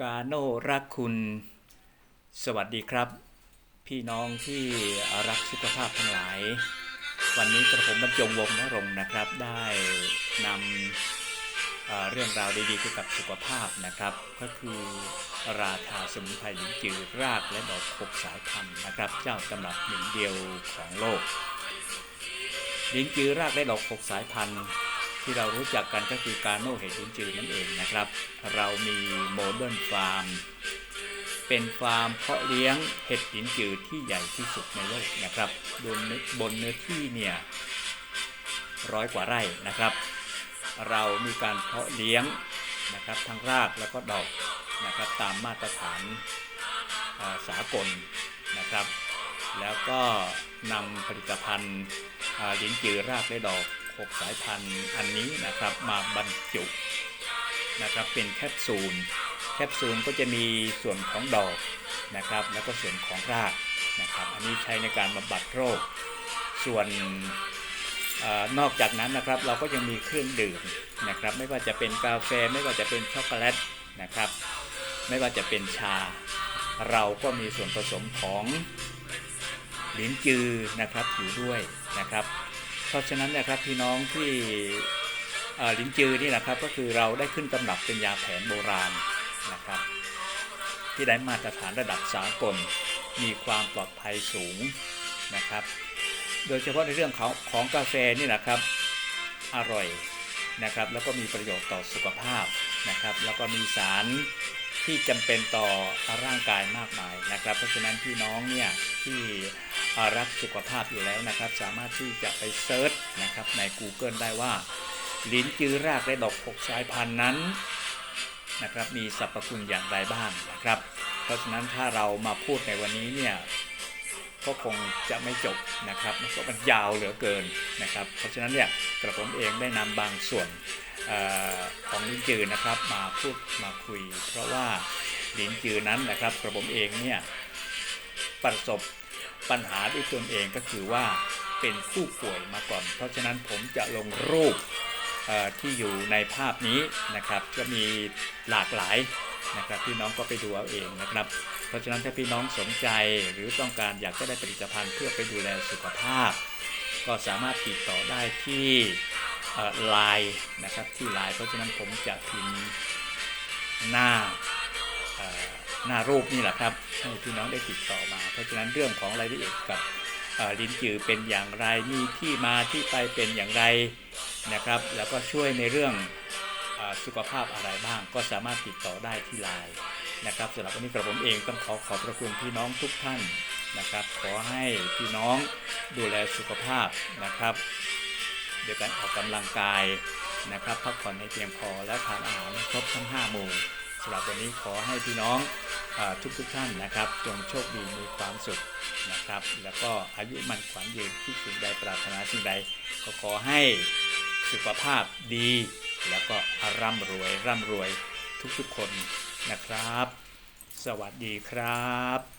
กาโนรักคุณ สวัสดีครับ พี่น้องที่รักสุขภาพทั้งหลาย วันนี้กระผมบรรจงวงนรงนะครับ ได้นำเเรื่องราวดีๆเกี่ยวกับสุขภาพนะครับ ก็คือราชาสมุนไพรหญิงจือรากและดอกหกสายพันธุ์นะครับ เจ้าตำรับหนึ่งเดียวของโลกลิ้นจือรากและดอกหกสายพันธุ์ ที่เรารู้จักกันก็คือการโนเห็ดินจือนั่นเองนะครับ เรามีโมเดิร์นฟาร์มเป็นฟาร์มเพาะเลี้ยงเห็ดลิ้นจือที่ใหญ่ที่สุดในโลกนะครับบนบนเนื้อที่เนี่ยร้อยกว่าไร่นะครับ เรามีการเพาะเลี้ยงนะครับทั้งรากแล้วก็ดอกนะครับตามมาตรฐานาสากลนะครับ แล้วก็นำผลิตภัณฑ์อ่าลิ้นจือรากและดอก 6 สายพันธุ์อันนี้นะครับมาบรรจุนะครับเป็นแคปซูล แคปซูลก็จะมีส่วนของดอกนะครับ แล้วก็ส่วนของรากนะครับ อันนี้ใช้ในการบำบัดโรค ส่วนอนอกจากนั้นนะครับเราก็ยังมีเครื่องดื่มนะครับ ไม่ว่าจะเป็นกาแฟไม่ว่าจะเป็นช็อกโกแลตนะครับ ไม่ว่าจะเป็นชา เราก็มีส่วนผสมของลิ้นจือนะครับอยู่ด้วยนะครับ ราะฉะนั้นนะครับพี่น้องที่ลิ้นจือนี่นะครับก็คือเราได้ขึ้นตำรับเป็นยาแผนโบราณนะครับ ที่ได้มาตรฐานระดับสากลมีความปลอดภัยสูงนะครับ โดยเฉพาะในเรื่องของของกาแฟนี่นะครับอร่อยนะครับแล้วก็มีประโยชน์ต่อสุขภาพนะครับ แล้วก็มีสารที่จำเป็นต่อร่างกายมากมายนะครับ เพราะฉะนั้นพี่น้องเนี่ยที่ รักสุขภาพอยู่แล้วนะครับ สามารถที่จะไปเซิร์ชนะครับใน Google ได้ว่า ลิ้นจือรากและดอกหกสายพันธุ์นั้นนะครับมีสรรพคุณอย่างไรบ้างนะครับ เพราะฉะนั้นถ้าเรามาพูดในวันนี้เนี่ยก็คงจะไม่จบนะครับเพราะมันยาวเหลือเกินนะครับ เพราะฉะนั้นเนี่ยกระผมเองได้นำบางส่วนออของลิ้นจือนะครับมาพูดมาคุย เพราะว่าลิ้นจือนั้นนะครับกระผมเองเนี่ยประสบ ปัญหาด้วยตนเองก็คือว่าเป็นผู้ป่วยมาก่อน เพราะฉะนั้นผมจะลงรูปที่อยู่ในภาพนี้นะครับ ก็มีหลากหลายนะครับพี่น้องก็ไปดูเอาเองนะครับ เพราะฉะนั้นถ้าพี่น้องสนใจหรือต้องการอยากจะได้ผลิตภัณฑ์เพื่อไปดูแลสุขภาพ ก็สามารถติดต่อได้ที่ไลน์นะครับที่ไลน์เพราะฉะนั้นผมจะพิมพ์หน้า หน้ารูปนี่แหละครับให้พี่น้องได้ติดต่อมา เพราะฉะนั้นเรื่องของรายละเอียดกับลิ้นจือเป็นอย่างไรมีที่มาที่ไปเป็นอย่างไรนะครับ แล้วก็ช่วยในเรื่องอสุขภาพอะไรบ้าง ก็สามารถติดต่อได้ที่ไลน์นะครับสำหรับวันนี้กระผมเองต้องขอขอบพระคุณพี่น้องทุกท่านนะครับ ขอให้พี่น้องดูแลสุขภาพนะครับโดยการออกกำลังกายนะครับ พักผ่อนให้เพียงพอและทานอาหารครบทั้ง5หมู่สำหรับวันนี้ขอให้พี่น้อง ทุกทุกท่านนะครับ จงโชคดีมีความสุขนะครับ แล้วก็อายุมันขวัญยืนที่สิ่งใดปรารถนาสิ่งใดก็ขอให้สุขภาพดี แล้วก็ร่ำรวยร่ำรวยทุกๆคนนะครับ สวัสดีครับ